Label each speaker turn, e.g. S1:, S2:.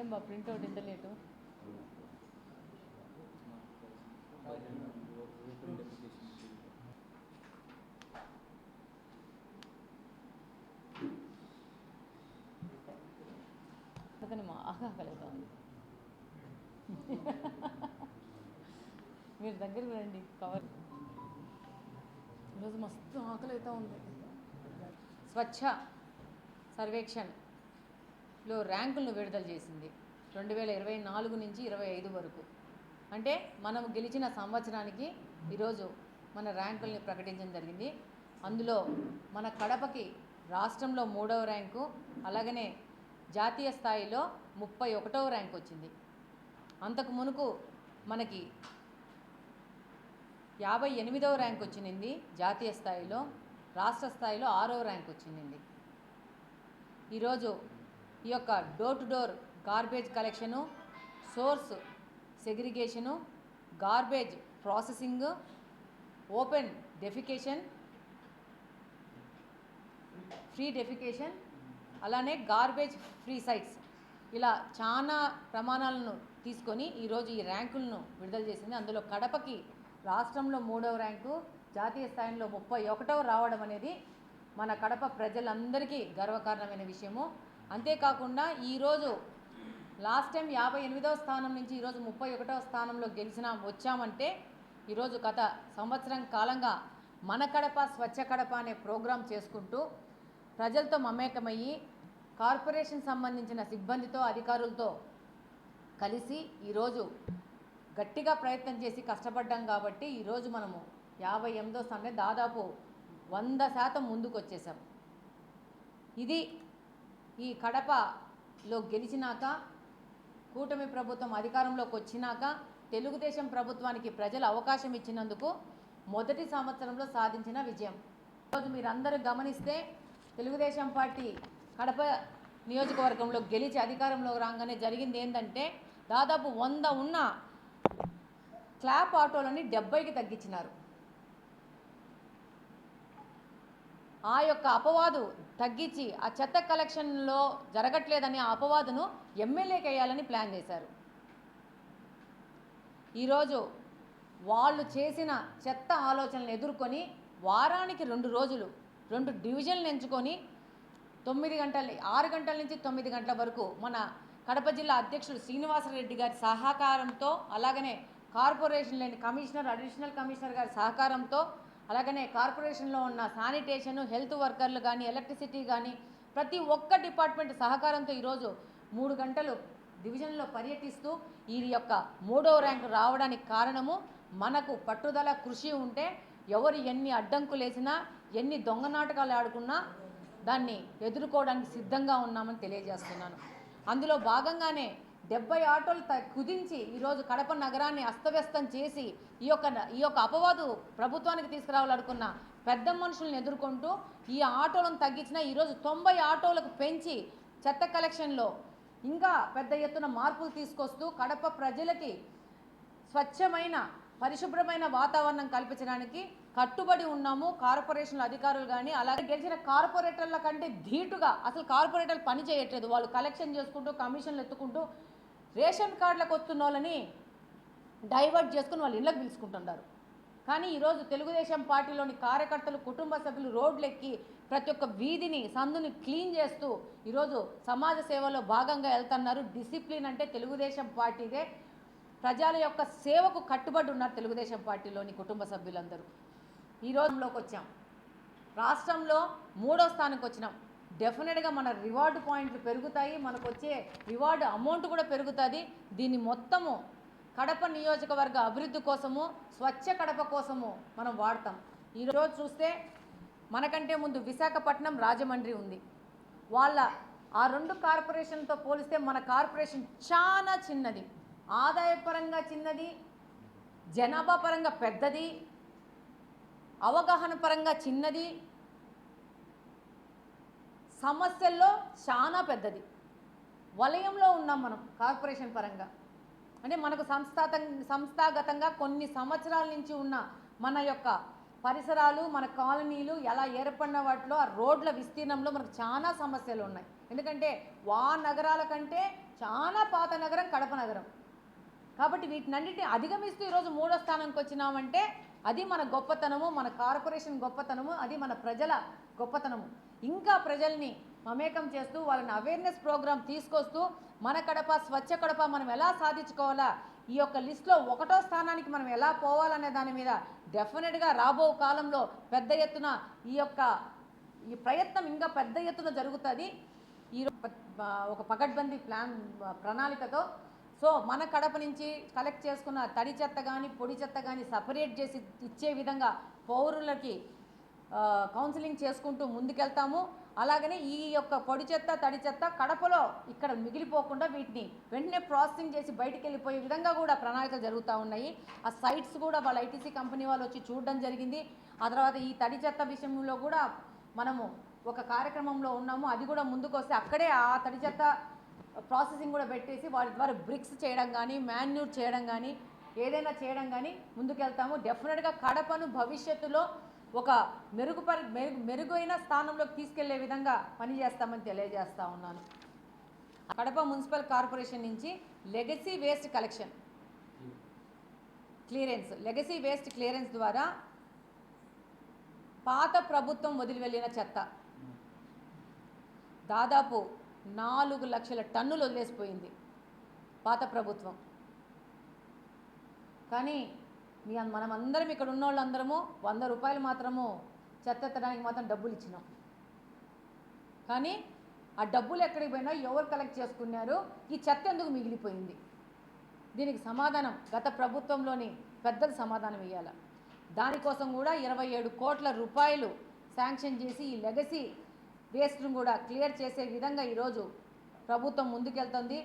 S1: ఏం బా ప్రింట్అవుట్ ఎంత లేటు? అతను మా మీరు దగ్గరికి రండి కవర్. ఈరోజు మస్తు ఆకలి అవుతూ ఉంది. స్వచ్ఛ లో ర్యాంకులను విడుదల చేసింది. రెండు వేల ఇరవై నాలుగు నుంచి ఇరవై ఐదు వరకు. అంటే మనం గెలిచిన సంవత్సరానికి ఈరోజు మన ర్యాంకుల్ని ప్రకటించడం జరిగింది. అందులో మన కడపకి రాష్ట్రంలో మూడవ ర్యాంకు అలాగనే జాతీయ స్థాయిలో ముప్పై ఒకటవ ర్యాంక్ వచ్చింది. అంతకు మునుకు మనకి యాభై ఎనిమిదవ ర్యాంక్ వచ్చింది జాతీయ స్థాయిలో రాష్ట్ర స్థాయిలో ఆరవ ర్యాంక్ వచ్చింది ఈరోజు ఈ యొక్క door to door garbage collection source segregation garbage processing open defecation free defecation అలానే గార్బేజ్ ఫ్రీ సైట్స్ ఇలా చాలా ప్రమాణాలను తీసుకొని ఈరోజు ఈ ర్యాంకులను విడుదల చేసింది. అందులో కడపకి రాష్ట్రంలో మూడవ ర్యాంకు జాతీయ స్థాయిలో ముప్పై ఒకటవ రావడం అనేది మన కడప ప్రజలందరికీ గర్వకారణమైన విషయము. అంతేకాకుండా ఈరోజు లాస్ట్ టైం యాభై ఎనిమిదవ స్థానం నుంచి ఈరోజు ముప్పై ఒకటవ స్థానంలో గెలిచిన వచ్చామంటే ఈరోజు గత సంవత్సరం కాలంగా మన కడప స్వచ్ఛ కడప అనే ప్రోగ్రాం చేసుకుంటూ ప్రజలతో మమేకమయ్యి కార్పొరేషన్ సంబంధించిన సిబ్బందితో అధికారులతో కలిసి ఈరోజు గట్టిగా ప్రయత్నం చేసి కష్టపడ్డాం కాబట్టి ఈరోజు మనము యాభై ఎనిమిదో స్థానం దాదాపు వంద శాతం ముందుకు వచ్చేసాం ఇది ఈ కడపలో గెలిచినాక కూటమి ప్రభుత్వం అధికారంలోకి వచ్చినాక తెలుగుదేశం ప్రభుత్వానికి ప్రజలు అవకాశం ఇచ్చినందుకు మొదటి సంవత్సరంలో సాధించిన విజయం. ఈరోజు మీరందరూ గమనిస్తే తెలుగుదేశం పార్టీ కడప నియోజకవర్గంలో గెలిచి అధికారంలో రాగానే జరిగింది ఏంటంటే దాదాపు వంద ఉన్న క్లాప్ ఆటోలని డెబ్బైకి తగ్గించినారు. ఆ యొక్క అపవాదు తగ్గించి ఆ చెత్త కలెక్షన్లో జరగట్లేదని ఆ అపవాదును ఎమ్మెల్యేకి వేయాలని ప్లాన్ చేశారు. ఈరోజు వాళ్ళు చేసిన చెత్త ఆలోచనలు ఎదుర్కొని వారానికి రెండు రోజులు రెండు డివిజన్లు ఎంచుకొని తొమ్మిది గంటల ఆరు గంటల నుంచి తొమ్మిది గంటల వరకు మన కడప జిల్లా అధ్యక్షుడు శ్రీనివాసరెడ్డి గారి సహకారంతో అలాగనే కార్పొరేషన్ లేని కమిషనర్ అడిషనల్ కమిషనర్ గారి సహకారంతో అలాగనే కార్పొరేషన్లో ఉన్న శానిటేషన్ హెల్త్ వర్కర్లు కానీ ఎలక్ట్రిసిటీ కానీ ప్రతి ఒక్క డిపార్ట్మెంట్ సహకారంతో ఈరోజు మూడు గంటలు డివిజన్లో పర్యటిస్తూ ఈ యొక్క మూడవ ర్యాంకు రావడానికి కారణము మనకు పట్టుదల కృషి ఉంటే ఎవరు ఎన్ని అడ్డంకులు వేసినా ఎన్ని దొంగ నాటకాలు ఆడుకున్నా దాన్ని ఎదుర్కోవడానికి సిద్ధంగా ఉన్నామని తెలియజేస్తున్నాను. అందులో భాగంగానే డెబ్బై ఆటోలు త- కుదించి ఈరోజు కడప నగరాన్ని అస్తవ్యస్తం చేసి ఈ యొక్క ఈ యొక్క అపవాదు ప్రభుత్వానికి తీసుకురావాలనుకున్న పెద్ద మనుషులను ఎదుర్కొంటూ ఈ ఆటోలను తగ్గించిన ఈరోజు తొంభై ఆటోలకు పెంచి చెత్త కలెక్షన్లో ఇంకా పెద్ద ఎత్తున మార్పులు తీసుకొస్తూ కడప ప్రజలకి స్వచ్ఛమైన పరిశుభ్రమైన వాతావరణం కల్పించడానికి కట్టుబడి ఉన్నాము. కార్పొరేషన్ల అధికారులు కానీ అలాగే గెలిచిన కార్పొరేటర్ల కంటే ధీటుగా అసలు కార్పొరేటర్లు పని చేయట్లేదు. వాళ్ళు కలెక్షన్ చేసుకుంటూ కమిషన్లు ఎత్తుకుంటూ రేషన్ కార్డులకు వస్తున్న వాళ్ళని డైవర్ట్ చేసుకుని వాళ్ళు ఇళ్ళకి పిలుచుకుంటున్నారు. కానీ ఈరోజు తెలుగుదేశం పార్టీలోని కార్యకర్తలు కుటుంబ సభ్యులు రోడ్లెక్కి ప్రతి ఒక్క వీధిని సందుని క్లీన్ చేస్తూ ఈరోజు సమాజ సేవలో భాగంగా వెళ్తున్నారు. డిసిప్లిన్ అంటే తెలుగుదేశం పార్టీదే. ప్రజల యొక్క సేవకు కట్టుబడి ఉన్నారు తెలుగుదేశం పార్టీలోని కుటుంబ సభ్యులందరూ. ఈ రోజులోకి వచ్చాం. రాష్ట్రంలో మూడో స్థానంకి వచ్చినాం. డెఫినెట్గా మన రివార్డు పాయింట్లు పెరుగుతాయి మనకు వచ్చే రివార్డ్ అమౌంట్ కూడా పెరుగుతుంది. దీన్ని మొత్తము కడప నియోజకవర్గ అభివృద్ధి కోసము స్వచ్ఛ కడప కోసము మనం వాడతాం. ఈరోజు చూస్తే మనకంటే ముందు విశాఖపట్నం రాజమండ్రి ఉంది. వాళ్ళ ఆ రెండు కార్పొరేషన్తో పోలిస్తే మన కార్పొరేషన్ చాలా చిన్నది. ఆదాయపరంగా చిన్నది జనాభా పరంగా పెద్దది అవగాహన పరంగా చిన్నది సమస్యల్లో చాలా పెద్దది. వలయంలో ఉన్నాం మనం కార్పొరేషన్ పరంగా. అంటే మనకు సంస్థాత సంస్థాగతంగా కొన్ని సంవత్సరాల నుంచి ఉన్న మన యొక్క పరిసరాలు మన కాలనీలు ఎలా ఏర్పడిన వాటిలో ఆ రోడ్ల విస్తీర్ణంలో మనకు చాలా సమస్యలు ఉన్నాయి. ఎందుకంటే వా నగరాల కంటే చాలా పాత నగరం కడప నగరం. కాబట్టి వీటినన్నిటిని అధిగమిస్తూ ఈరోజు మూడో స్థానానికి వచ్చినామంటే అది మన గొప్పతనము మన కార్పొరేషన్ గొప్పతనము అది మన ప్రజల గొప్పతనము. ఇంకా ప్రజల్ని మమేకం చేస్తూ వాళ్ళని అవేర్నెస్ ప్రోగ్రామ్ తీసుకొస్తూ మన కడప స్వచ్ఛ కడప మనం ఎలా సాధించుకోవాలా? ఈ యొక్క లిస్ట్లో ఒకటో స్థానానికి మనం ఎలా పోవాలనే దాని మీద డెఫినెట్గా రాబో కాలంలో పెద్ద ఎత్తున ఈ యొక్క ఈ ప్రయత్నం ఇంకా పెద్ద ఎత్తున జరుగుతుంది. ఈ ఒక పకడ్బందీ ప్లాన్ ప్రణాళికతో. సో మన కడప నుంచి కలెక్ట్ చేసుకున్న తడి చెత్త కానీ పొడి చెత్త కానీ సపరేట్ చేసి ఇచ్చే విధంగా పౌరులకి కౌన్సిలింగ్ చేసుకుంటూ ముందుకెళ్తాము. అలాగనే ఈ యొక్క పొడి చెత్త తడి చెత్త కడపలో ఇక్కడ మిగిలిపోకుండా వీటిని వెంటనే ప్రాసెసింగ్ చేసి బయటికి వెళ్ళిపోయే విధంగా కూడా ప్రణాళికలు జరుగుతూ ఉన్నాయి. ఆ సైట్స్ కూడా వాళ్ళ ఐటీసీ కంపెనీ వాళ్ళు వచ్చి చూడడం జరిగింది. ఆ తర్వాత ఈ తడి చెత్త విషయంలో కూడా మనము ఒక కార్యక్రమంలో ఉన్నాము. అది కూడా ముందుకు వస్తే అక్కడే ఆ తడి చెత్త ప్రాసెసింగ్ కూడా పెట్టేసి వాటి ద్వారా బ్రిక్స్ చేయడం కానీ మాన్యూర్ చేయడం కానీ ఏదైనా చేయడం కానీ ముందుకెళ్తాము. డెఫినెట్గా కడపను భవిష్యత్తులో ఒక మెరుగుపరి మెరుగు మెరుగైన స్థానంలోకి తీసుకెళ్ళే విధంగా పనిచేస్తామని తెలియజేస్తా ఉన్నాను. కడప మున్సిపల్ కార్పొరేషన్ నుంచి legacy waste collection. Clearance legacy waste clearance ద్వారా పాత ప్రభుత్వం వదిలి వెళ్ళిన చెత్త. దాదాపు నాలుగు లక్షల టన్నులు వదిలేసిపోయింది పాత ప్రభుత్వం. కానీ మీ మనం అందరం ఇక్కడ ఉన్న వాళ్ళందరము వంద రూపాయలు మాత్రము చెత్త ఎత్తడానికి మాత్రం డబ్బులు ఇచ్చినాం. కానీ ఆ డబ్బులు ఎక్కడికి పోయినా ఎవరు కలెక్ట్ చేసుకున్నారు ఈ చెత్త ఎందుకు మిగిలిపోయింది? దీనికి సమాధానం గత ప్రభుత్వంలోని పెద్దలు సమాధానం ఇవ్వాలి దానికోసం కూడా ఇరవై ఏడు కోట్ల రూపాయలు శాంక్షన్ చేసి ఈ లెగసీ వేస్ట్ను కూడా క్లియర్ చేసే విధంగా ఈరోజు ప్రభుత్వం ముందుకెళ్తుంది.